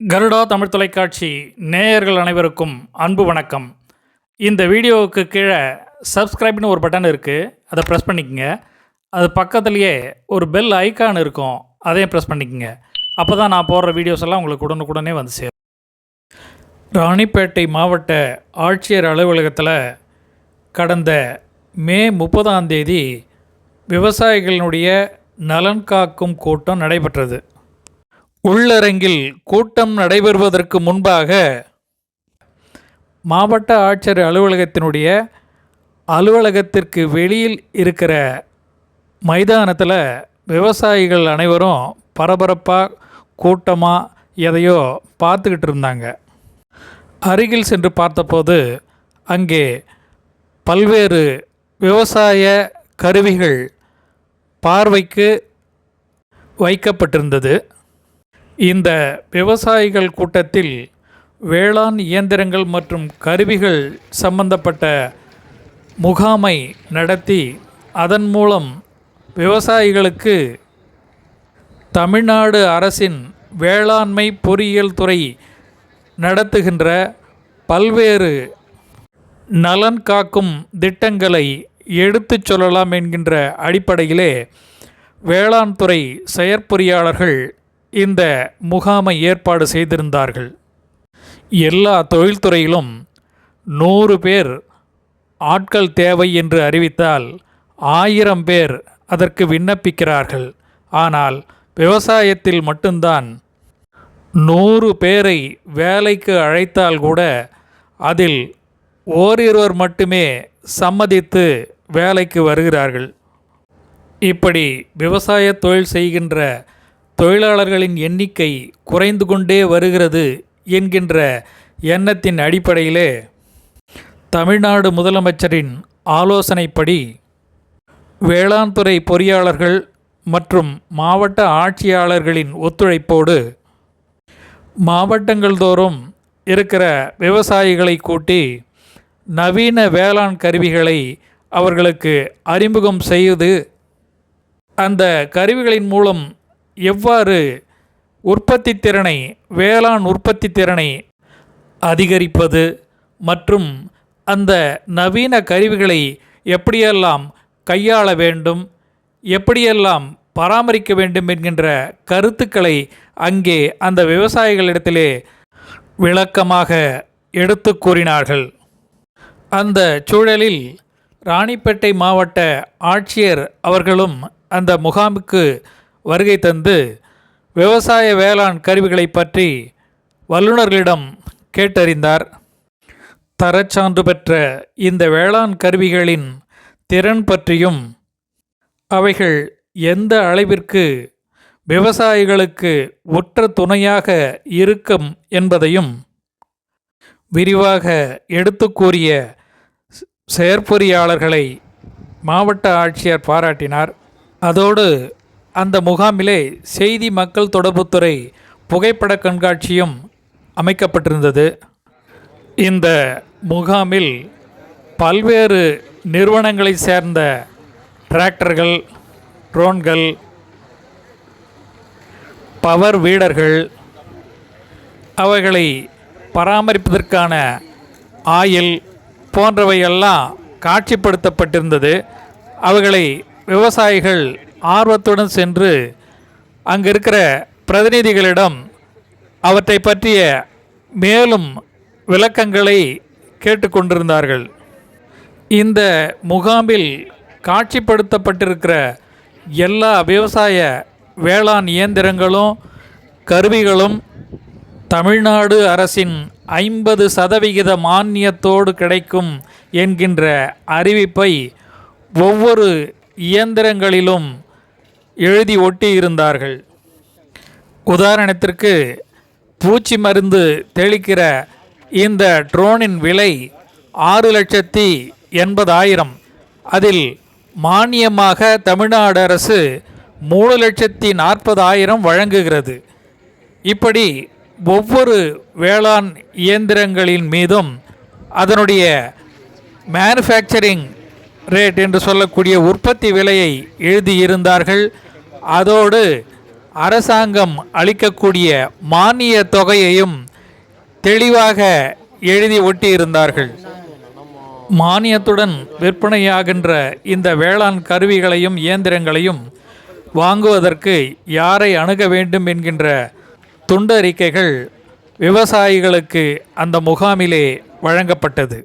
கருடா தமிழ் தொலைக்காட்சி நேயர்கள் அனைவருக்கும் அன்பு வணக்கம். இந்த வீடியோவுக்கு கீழே சப்ஸ்கிரைப்னு ஒரு பட்டன் இருக்குது அதை ப்ரெஸ் பண்ணிக்கோங்க. அது பக்கத்துலேயே ஒரு பெல் ஐகான் இருக்கும். அதையும் ப்ரெஸ் பண்ணிக்கோங்க. அப்போ தான் நான் போடுற வீடியோஸ் எல்லாம் உங்களுக்கு உடனுக்குடனே வந்து சேரும். ராணிப்பேட்டை மாவட்ட ஆட்சியர் அலுவலகத்தில் கடந்த மே முப்பதாம் தேதி விவசாயிகளினுடைய நலன் காக்கும் கூட்டம் நடைபெற்றது. உள்ளரங்கில் கூட்டம் நடைபெறுவதற்கு முன்பாக மாவட்ட ஆட்சியர் அலுவலகத்தினுடைய அலுவலகத்திற்கு வெளியில் இருக்கிற மைதானத்தில் விவசாயிகள் அனைவரும் பரபரப்பாக கூட்டமாக எதையோ பார்த்துக்கிட்டு இருந்தாங்க. அருகில் சென்று பார்த்தபோது அங்கே பல்வேறு விவசாய கருவிகள் பார்வைக்கு வைக்கப்பட்டிருந்தது. இந்த விவசாயிகள் கூட்டத்தில் வேளாண் இயந்திரங்கள் மற்றும் கருவிகள் சம்பந்தப்பட்ட முகாமை நடத்தி அதன் மூலம் விவசாயிகளுக்கு தமிழ்நாடு அரசின் வேளாண்மை பொறியியல் துறை நடத்துகின்ற பல்வேறு நலன் காக்கும் திட்டங்களை எடுத்துச் சொல்லலாம் என்கின்ற அடிப்படையிலே வேளாண் துறை செயற்பொறியாளர்கள் இந்த முகாமை ஏற்பாடு செய்திருந்தார்கள். எல்லா தொழில்துறையிலும் நூறு பேர் ஆட்கள் தேவை என்று அறிவித்தால் ஆயிரம் பேர் அதற்கு விண்ணப்பிக்கிறார்கள். ஆனால் விவசாயத்தில் மட்டும்தான் நூறு பேரை வேலைக்கு அழைத்தால் கூட அதில் ஓரிருவர் மட்டுமே சம்மதித்து வேலைக்கு வருகிறார்கள். இப்படி விவசாய தொழில் செய்கின்ற தொழிலாளர்களின் எண்ணிக்கை குறைந்து கொண்டே வருகிறது என்கின்ற எண்ணத்தின் அடிப்படையிலே தமிழ்நாடு முதலமைச்சரின் ஆலோசனைப்படி வேளாண் துறை பொறியாளர்கள் மற்றும் மாவட்ட ஆட்சியாளர்களின் ஒத்துழைப்போடு மாவட்டங்கள் தோறும் இருக்கிற விவசாயிகளை கூட்டி நவீன வேளாண் கருவிகளை அவர்களுக்கு அறிமுகம் செய்து அந்த கருவிகளின் மூலம் எவ்வாறு உற்பத்தி திறனை வேளாண் உற்பத்தி திறனை அதிகரிப்பது மற்றும் அந்த நவீன கருவிகளை எப்படியெல்லாம் கையாள வேண்டும் எப்படியெல்லாம் பராமரிக்க வேண்டும் என்கின்ற கருத்துக்களை அங்கே அந்த விவசாயிகளிடத்திலே விளக்கமாக எடுத்து கூறினார்கள். அந்த சூழலில் ராணிப்பேட்டை மாவட்ட ஆட்சியர் அவர்களும் அந்த முகாமுக்கு வருகை தந்து விவசாய வேளாண் கருவிகளை பற்றி வல்லுநர்களிடம் கேட்டறிந்தார். தரச்சான்று பெற்ற இந்த வேளாண் கருவிகளின் திறன் பற்றியும் அவைகள் எந்த அளவிற்கு விவசாயிகளுக்கு ஒற்ற துணையாக இருக்கும் என்பதையும் விரிவாக எடுத்து கூறிய செயற்பொறியாளர்களை மாவட்ட ஆட்சியர் பாராட்டினார். அதோடு அந்த முகாமிலே செய்தி மக்கள் தொடர்புத்துறை புகைப்பட கண்காட்சியும் அமைக்கப்பட்டிருந்தது. இந்த முகாமில் பல்வேறு நிறுவனங்களை சேர்ந்த டிராக்டர்கள் ட்ரோன்கள் பவர் வீடர்கள் அவைகளை பராமரிப்பதற்கான ஆயில் போன்றவையெல்லாம் காட்சிப்படுத்தப்பட்டிருந்தது. அவைகளை விவசாயிகள் ஆர்வத்துடன் சென்று அங்கே இருக்கிற பிரதிநிதிகளிடம் அவற்றை பற்றிய மேலும் விளக்கங்களை கேட்டுக்கொண்டிருந்தார்கள். இந்த முகாமில் காட்சிப்படுத்தப்பட்டிருக்கிற எல்லா விவசாய வேளாண் இயந்திரங்களும் கருவிகளும் தமிழ்நாடு அரசின் ஐம்பது சதவிகித மானியத்தோடு கிடைக்கும் என்கின்ற அறிவிப்பை ஒவ்வொரு இயந்திரங்களிலும் எழுதி ஒட்டி இருந்தார்கள். உதாரணத்திற்கு பூச்சி மருந்து தெளிக்கிற இந்த ட்ரோனின் விலை ஆறு லட்சத்தி எண்பதாயிரம். அதில் மானியமாக தமிழ்நாடு அரசு மூணு லட்சத்தி நாற்பதாயிரம் வழங்குகிறது. இப்படி ஒவ்வொரு வேளாண் இயந்திரங்களின் மீதும் அதனுடைய மேனுஃபேக்சரிங் ரேட் என்று சொல்லக்கூடிய உற்பத்தி விலையை எழுதியிருந்தார்கள். அதோடு அரசாங்கம் அளிக்கக்கூடிய மானிய தொகையையும் தெளிவாக எழுதி ஒட்டியிருந்தார்கள். மானியத்துடன் விற்பனையாகின்ற இந்த வேளாண் கருவிகளையும் இயந்திரங்களையும் வாங்குவதற்கு யாரை அணுக வேண்டும் என்கின்ற துண்டறிக்கைகள் விவசாயிகளுக்கு அந்த முகாமிலே வழங்கப்பட்டது.